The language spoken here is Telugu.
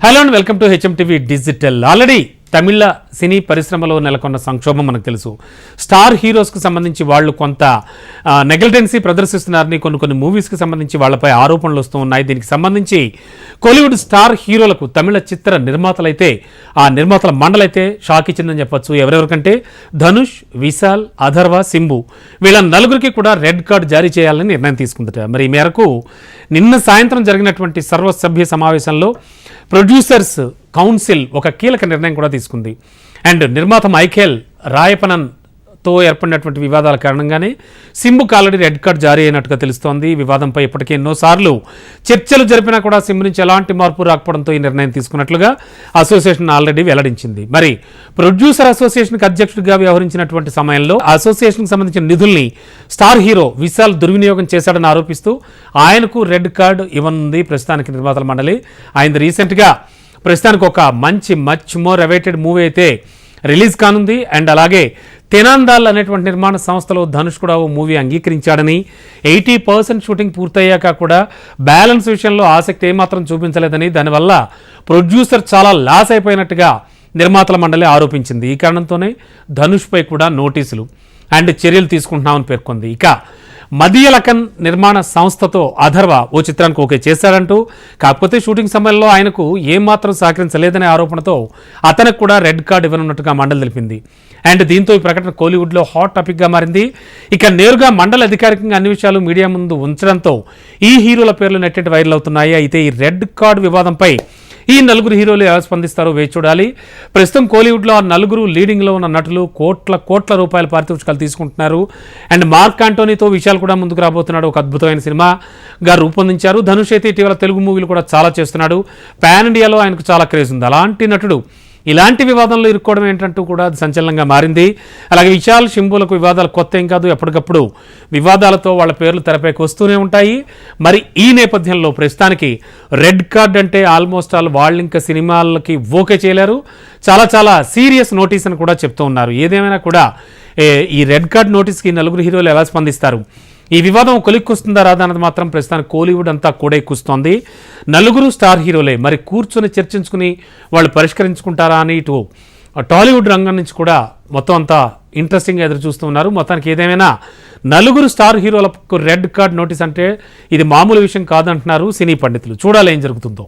hello and welcome to HM TV digital already తమిళ సినీ పరిశ్రమలో నెలకొన్న సంక్షోభం మనకు తెలుసు. స్టార్ హీరోస్కు సంబంధించి వాళ్ళు కొంత నెగ్లిటెన్సీ ప్రదర్శిస్తున్నారని కొన్ని కొన్ని మూవీస్కి సంబంధించి వాళ్ళపై ఆరోపణలు వస్తూ ఉన్నాయి. దీనికి సంబంధించి కోలీవుడ్ స్టార్ హీరోలకు తమిళ చిత్ర నిర్మాతలైతే ఆ నిర్మాతల మండలైతే షాక్ ఇచ్చిందని చెప్పొచ్చు. ఎవరెవరికంటే ధనుష్ విశాల్ అథర్వ సింబు. వీళ్ళ నలుగురికి కూడా రెడ్ కార్డ్ జారీ చేయాలని నిర్ణయం తీసుకుందట. మరి ఈ మేరకు నిన్న సాయంత్రం జరిగినటువంటి సర్వసభ్య సమావేశంలో ప్రొడ్యూసర్స్ కౌన్సిల్ ఒక కీలక నిర్ణయం కూడా తీసుకుంది. అండ్ నిర్మాత మైఖేల్ రాయపనన్తో ఏర్పడినటువంటి వివాదాల కారణంగానే సింబుకు ఆల్రెడీ రెడ్ కార్డ్ జారీ అయినట్టుగా తెలుస్తోంది. వివాదంపై ఇప్పటికే ఎన్నోసార్లు చర్చలు జరిపినా కూడా సింబు నుంచి ఎలాంటి మార్పు రాకపోవడంతో ఈ నిర్ణయం తీసుకున్నట్లుగా అసోసియేషన్ ఆల్రెడీ వెల్లడించింది. మరి ప్రొడ్యూసర్ అసోసియేషన్కి అధ్యక్షుడిగా వ్యవహరించినటువంటి సమయంలో అసోసియేషన్కి సంబంధించిన నిధుల్ని స్టార్ హీరో విశాల్ దుర్వినియోగం చేశాడని ఆరోపిస్తూ ఆయనకు రెడ్ కార్డు ఇవ్వనుంది ప్రస్తుతానికి నిర్మాతల మండలి. ఆయన రీసెంట్గా ప్రస్తుతానికి ఒక మంచి మచ్ మోర్ అవైటెడ్ మూవీ అయితే రిలీజ్ కానుంది. అండ్ అలాగే తెనాందాల్ అనేటువంటి నిర్మాణ సంస్థలో ధనుష్ కూడా ఓ మూవీ అంగీకరించాడని ఎయిటీ పర్సెంట్ షూటింగ్ పూర్తయ్యాక కూడా బ్యాలెన్స్ విషయంలో ఆసక్తి ఏమాత్రం చూపించలేదని దానివల్ల ప్రొడ్యూసర్ చాలా లాస్ అయిపోయినట్టుగా నిర్మాతల మండలి ఆరోపించింది. ఈ కారణంతోనే ధనుష్పై కూడా నోటీసులు అండ్ చర్యలు తీసుకుంటున్నామని పేర్కొంది. ఇక మదియలకన్ నిర్మాణ సంస్థతో అధర్వ ఓ చిత్రానికి ఓకే చేశారంటూ కాకపోతే షూటింగ్ సమయంలో ఆయనకు ఏమాత్రం సహకరించలేదనే ఆరోపణతో అతనికి కూడా రెడ్ కార్డు ఇవ్వనున్నట్టుగా మండలి తెలిపింది. అండ్ దీంతో ఈ ప్రకటన కోలీవుడ్లో హాట్ టాపిక్గా మారింది. ఇక నేరుగా మండలి అధికారికంగా అన్ని విషయాలు మీడియా ముందు ఉంచడంతో ఈ హీరోల పేర్లు నెట్టెట్ వైరల్ అవుతున్నాయి. అయితే ఈ రెడ్ కార్డు వివాదంపై ఈ నలుగురు హీరోలు ఎలా స్పందిస్తారో వేచి చూడాలి. ప్రస్తుతం కోలీవుడ్లో ఆ నలుగురు లీడింగ్లో ఉన్న నటులు కోట్ల కోట్ల రూపాయల పారితోషికాలు తీసుకుంటున్నారు. అండ్ మార్క్ ఆంటోనీతో విషయాలు కూడా ముందుకు రాబోతున్నాడు. ఒక అద్భుతమైన సినిమాగా రూపొందించారు. ధనుష్ అయితే ఇటీవల తెలుగు మూవీలు కూడా చాలా చేస్తున్నాడు. పాన్ ఇండియాలో ఆయనకు చాలా క్రేజ్ ఉంది. అలాంటి నటుడు ఇలాంటి వివాదంలో ఇరుక్కోవడం ఏంటంటూ కూడా సంచలనంగా మారింది. అలాగే విశాల్ శింబులకు వివాదాలు కొత్త ఏం కాదు. ఎప్పటికప్పుడు వివాదాలతో వాళ్ళ పేర్లు తెరపైకి వస్తూనే ఉంటాయి. మరి ఈ నేపథ్యంలో ప్రస్తుతానికి రెడ్ కార్డ్ అంటే ఆల్మోస్ట్ ఆల్ వాళ్ళు ఇంకా సినిమాలకి ఓకే చేయలేరు. చాలా చాలా సీరియస్ నోటీస్ అని కూడా చెప్తూ ఉన్నారు. ఏదేమైనా కూడా ఈ రెడ్ కార్డ్ నోటీస్కి నలుగురు హీరోలు ఎలా స్పందిస్తారు? ఈ వివాదం కొలిక్కొస్తుందా రాదా అన్నది మాత్రం ప్రస్తుతానికి కోలీవుడ్ అంతా కూడా ఎక్కుస్తుంది. నలుగురు స్టార్ హీరోలే మరి కూర్చొని చర్చించుకుని వాళ్ళు పరిష్కరించుకుంటారా అని ఇటు టాలీవుడ్ రంగం నుంచి కూడా మొత్తం అంతా ఇంట్రెస్టింగ్గా ఎదురు చూస్తూ ఉన్నారు. మొత్తానికి ఏదేమైనా నలుగురు స్టార్ హీరోలకు రెడ్ కార్డ్ నోటీస్ అంటే ఇది మామూలు విషయం కాదంటున్నారు సినీ పండితులు. చూడాలి ఏం జరుగుతుందో.